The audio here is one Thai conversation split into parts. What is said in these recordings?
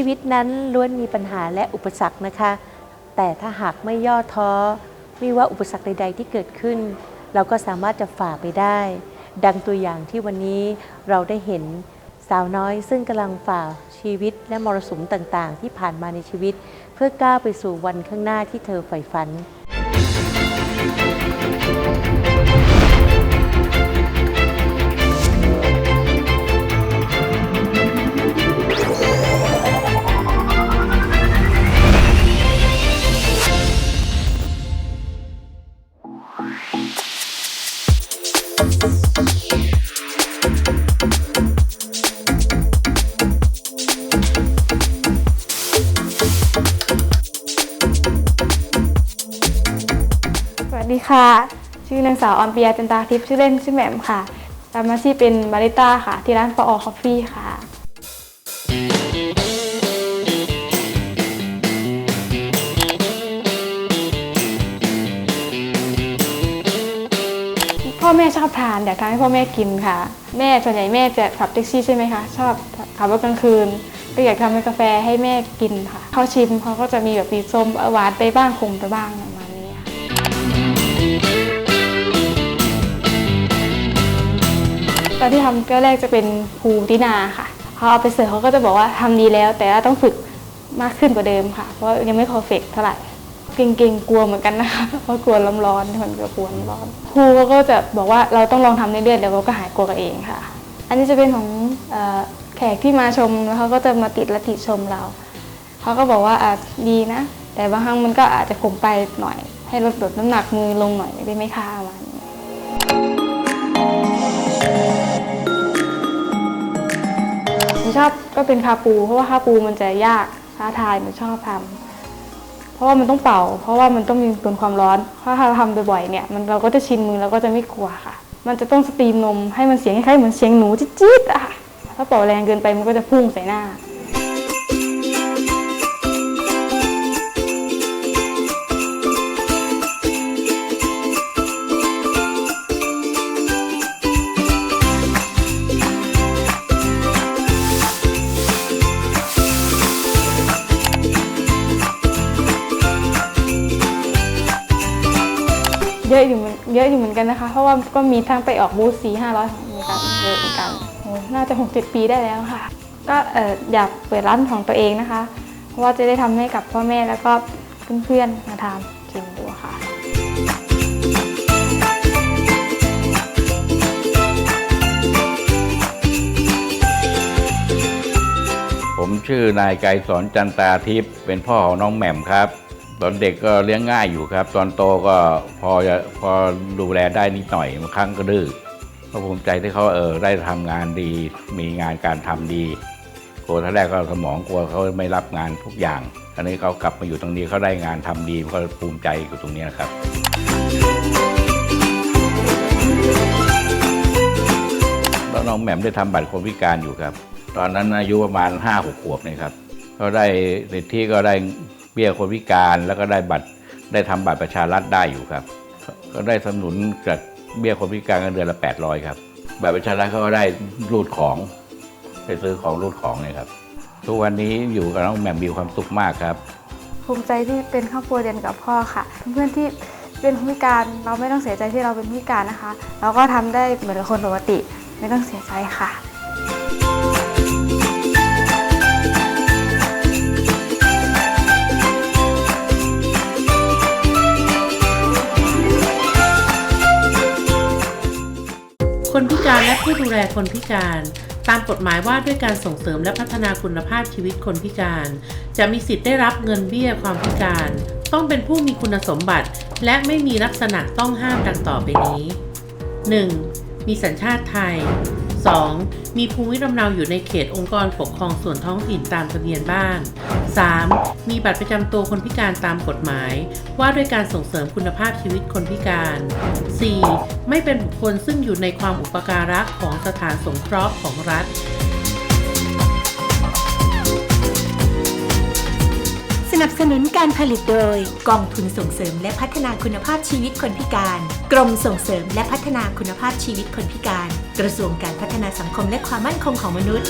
ชีวิตนั้นล้วนมีปัญหาและอุปสรรคนะคะ แต่ถ้าหากไม่ย่อท้อ ไม่ว่าอุปสรรคใด ๆ ที่เกิดขึ้น เราก็สามารถจะฝ่าไปได้ ดังตัวอย่างที่วันนี้เราได้เห็นสาวน้อย ซึ่งกำลังฝ่าชีวิตและมรสุมต่างๆ ที่ผ่านมาในชีวิต เพื่อก้าวไปสู่วันข้างหน้าที่เธอใฝ่ฝัน สวัสดีค่ะ ชื่อนางสาวออมปิยาจันตาทิพย์ชื่อเล่นชื่อแหม่มค่ะทำอาชีพเป็นบาริสต้าค่ะ ที่ร้านปอคอฟฟี่ค่ะ พ่อแม่ชอบทานอยากทำให้พ่อแม่กินค่ะ แม่ส่วนใหญ่แม่จะขับแท็กซี่ใช่ไหมคะชอบขับรถกลางคืน ก็อยากทำกาแฟให้แม่กินค่ะเขาชิมเขาก็จะมีแบบสีส้มหวานไปบ้างขมไปบ้างประมาณนี้ค่ะตอนที่ทำแก้วแรกจะเป็นภูตินาค่ะเขาเอาไปเสิร์ฟเขาก็จะบอกว่าทำดีแล้ว แต่ว่าต้องฝึกมากขึ้นกว่าเดิมค่ะ เพราะยังไม่เพอร์เฟกเท่าไหร่ เก่งๆกลัวเหมือนกันนะคะเพราะกลัวร้อนร้อนๆมันก็กลัวร้อนครูก็จะบอกว่าเราต้องลองทำเรื่อยๆเดี๋ยวเราก็หายกลัวกันเองค่ะ อันนี้จะเป็นของอแขกที่มาชมแล้วเขาก็จะมาติดและติชมเราเขาก็บอกว่าอาจดีนะ แต่บางครั้งมันก็อาจจะขมไปหน่อย ให้ลดลดน้ำหนักมือลงหน่อยได้ไหมคะมาณนี้หนูชอบก็เป็นคาปู เพราะว่าคาปูมันจะยากท้าทายหนูชอบทำ เพราะว่ามันต้องเป่า เพราะว่ามันต้องมีตุนความร้อน ถ้าเราทำบ่อยๆเนี่ยมันเราก็จะชินมือเราก็จะไม่กลัวค่ะ มันจะต้องสตรีมนมให้มันเสียงคล้ายๆเหมือนเสียงหนูจี๊ดๆอะค่ะถ้าเป่าแรงเกินไปมันก็จะพุ่งใส่หน้า เยอะอยู่เหมือนเยอะอยู่เหมือนกันนะคะ เพราะว่าก็มีทั้งไปออกบูธสี่ห้าร้อยเหมือนกันเยอะเหมือนกันน่าจะหกเจ็ดปีได้แล้วค่ะ ก็อยากเปิดร้านของตัวเองนะคะ เพราะว่าจะได้ทำให้กับพ่อแม่แล้วก็เพื่อนๆมาทานชิมดูค่ะผมชื่อนายไกรสอนจันตาทิพย์เป็นพ่อของน้องแหม่มครับ ตอนเด็กก็เลี้ยงง่ายอยู่ครับ ตอนโตก็พอจะพอดูแลได้นิดหน่อยบางครั้งก็ดื้อก็ภูมิใจที่เขาเออได้ทำงานดี มีงานการทำดีกลัวท่าแรกก็สมองกลัวเขาไม่รับงานทุกอย่างอันนี้เขากลับมาอยู่ตรงนี้เขาได้งานทำดีเขาภูมิใจอยู่ตรงนี้นะครับแล้วน้องแหม่มได้ทำบัตรคนพิการอยู่ครับ ตอนนั้นอายุประมาณ5้าหกขวบเนยครับก็ได้สิทธิก็ได้ บี้ยคนพิการแล้วก็ได้บัตรได้ทำบัตรประชารัฐได้อยู่ครับ ก็ได้สนับสนุนจากเบี้ยคนพิการกันเดือนละ 800 ครับบัตรประชารัฐเขาก็ได้รูดของ ไปซื้อของรูดของเนี่ยครับ ทุกวันนี้อยู่กับน้องแหม่มมีความสุขมากครับ ภูมิใจที่เป็นครอบครัวเดียวกับพ่อค่ะ เพื่อนที่เป็นพิการเราไม่ต้องเสียใจที่เราเป็นพิการนะคะ เราก็ทำได้เหมือนกับคนปกติไม่ต้องเสียใจค่ะ คนพิการและผู้ดูแลคนพิการ ตามกฎหมายว่าด้วยการส่งเสริมและพัฒนาคุณภาพชีวิตคนพิการ จะมีสิทธิ์ได้รับเงินเบี้ยความพิการ ต้องเป็นผู้มีคุณสมบัติ และไม่มีลักษณะต้องห้ามดังต่อไปนี้ 1. มีสัญชาติไทย 2. มีภูมิลำเนาอยู่ในเขตองค์กรปกครองส่วนท้องถิ่นตามทะเบียนบ้าน 3. มีบัตรประจำตัวคนพิการตามกฎหมาย ว่าด้วยการส่งเสริมคุณภาพชีวิตคนพิการ 4. ไม่เป็นบุคคลซึ่งอยู่ในความอุปการะของสถานสงเคราะห์ของรัฐสนับสนุนการผลิตโดย กองทุนส่งเสริมและพัฒนาคุณภาพชีวิตคนพิการ กรมส่งเสริมและพัฒนาคุณภาพชีวิตคนพิการ กระทรวงการพัฒนาสังคมและความมั่นคงของมนุษย์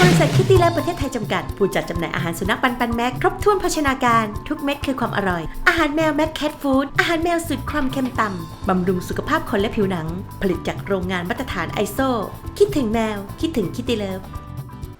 บริษัทคิตตี้และประเทศไทยจำกัด ผู้จัดจำหน่ายอาหารสุนัขปันปันแม็กครบถ้วนโภชนาการ ทุกเม็ดคือความอร่อย อาหารแมวแม็กแคทฟู้ดอาหารแมวสุดความเค็มต่ำบำรุงสุขภาพคนและผิวหนัง ผลิตจากโรงงานมาตรฐานไอโซคิดถึงแมว คิดถึงคิตตี้เลิฟ